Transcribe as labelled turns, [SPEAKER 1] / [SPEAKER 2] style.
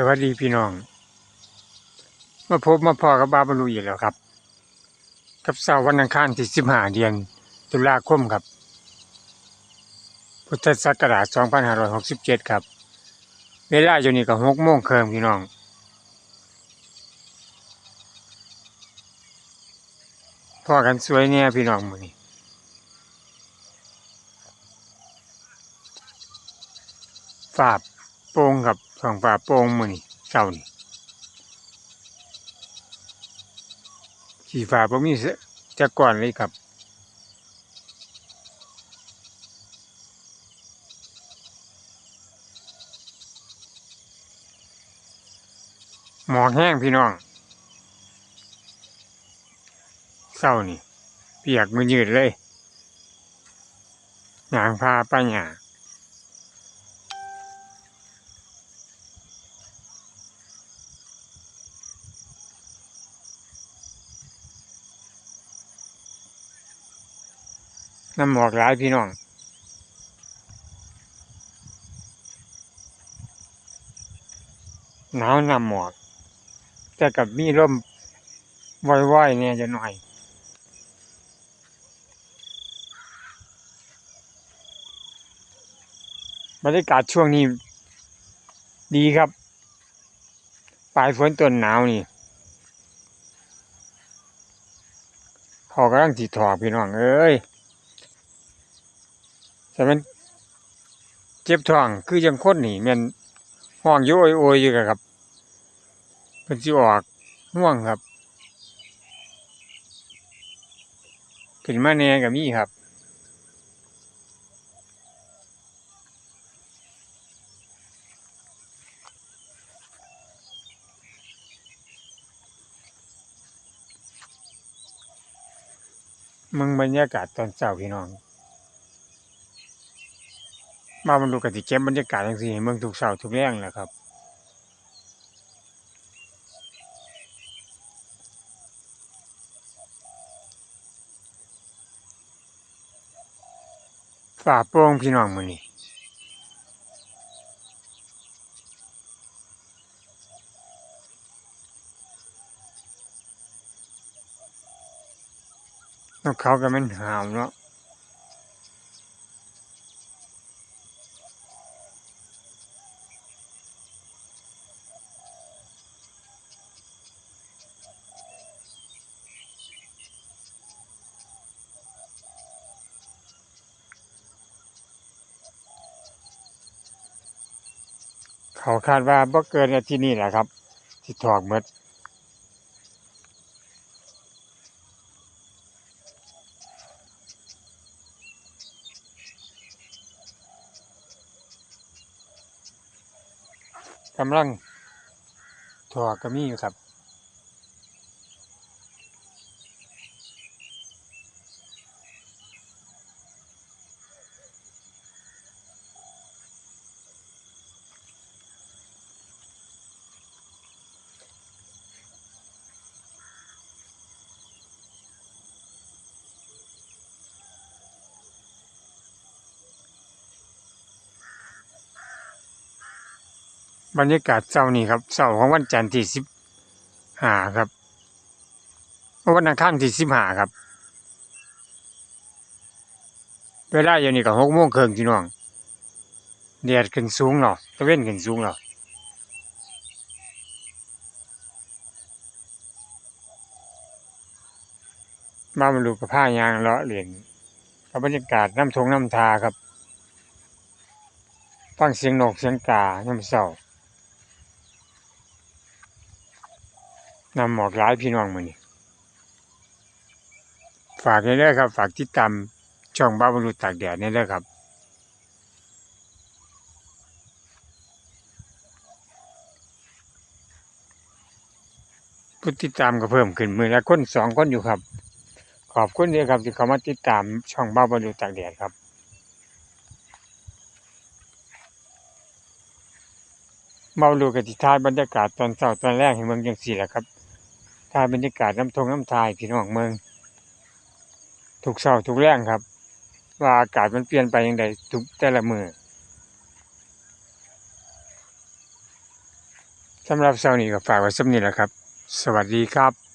[SPEAKER 1] สวัสดีพี่น้อง มาพบมาพอกับบาบารุอีกแล้วครับ กับเสาร์วันอังคารที่สิบห้าเดือนตุลาคมครับ พุทธศักราชสองพันห้าร้อยหกสิบเจ็ดครับ เวลาอยู่นี่ก็หกโมงเครึ่งพี่น้อง พอกันสวยเนี่ยพี่น้องมือนี้ฝาบโป่งครับ สองฝาโป่งมือนี่เสานี่สีฟ้าบ่มีจะก่อนเลยครับหมอกแห้งพี่น้องเศร้านี่เปียกมือยืดเลยหยางพาไปหา น้ำหมอกหลายพี่น้องหนาวน้ำหมอกแต่กับมีลมว่อยๆเนี่ยจะหน่อยบรรยากาศช่วงนี้ ดีครับปลายฝนต้นหนาวนี่พอกำลังติดถอกพี่น้องเอ้ย แต่มันเจ็บท้องคือยังคนนี่มันห้องอยู่โอยโอยอยู่อะครับเป็นสิออกห่วงครับ ขึ้นมาแน่กับมี่ครับมึงบรรยากาศตอนเช้าพี่น้อง มาบรรลุกติเก็บบรรยากาศจังซี่เมืองทุกเช้าทุกแรงแหละครับฝ่าโปร่งพี่น้องมือนี้นกเขาก็มันหาวเนาะ เขาคาดว่าบ่เกินอาทิตย์นี้แหละครับที่ถอกเมดกำลังถอกก็มีอยู่ครับ บรรยากาศเช้านี้ครับเช้าของวันจันทร์ที่สิบห้าครับวันอังคารที่สิบห้าครับ เวลาอยู่นี่ก็หกโมงครึ่งพี่น้องแดดขึ้นสูงเนาะตะเว้นขึ้นสูงเนาะมาบรรลุกับผ้ายางเลาะเหรียญกับบรรยากาศน้ำทงน้ำทาครับ ฟังเสียงนกเสียงกาน้ำเศร้า นำหมอกหลายพี่น้องมือนี่ฝากในเด้อครับ ฝากติดตามช่องบ้าบรรลุตากแดดในเด้อครับผู้ติดตามก็เพิ่มขึ้นมือละคนสองคนอยู่ครับ ขอบคุณเด้อครับที่เข้ามาติดตามช่องบ้าบรรลุตากแดดครับเมาดูกติทายบรรยากาศตอนเช้าตอนแรกให้เมืองจังสี่แหละครับ ถ้ายบรรยากาศน้ำทงน้ำทายพี่น้องเมือง ถูกเศร้าถูกแรงครับ ว่าอากาศมันเปลี่ยนไปยังไงทุกแต่ละมือสำหรับเช้านี้ก็ฝากไว้สำนี้แหละครับ สวัสดีครับ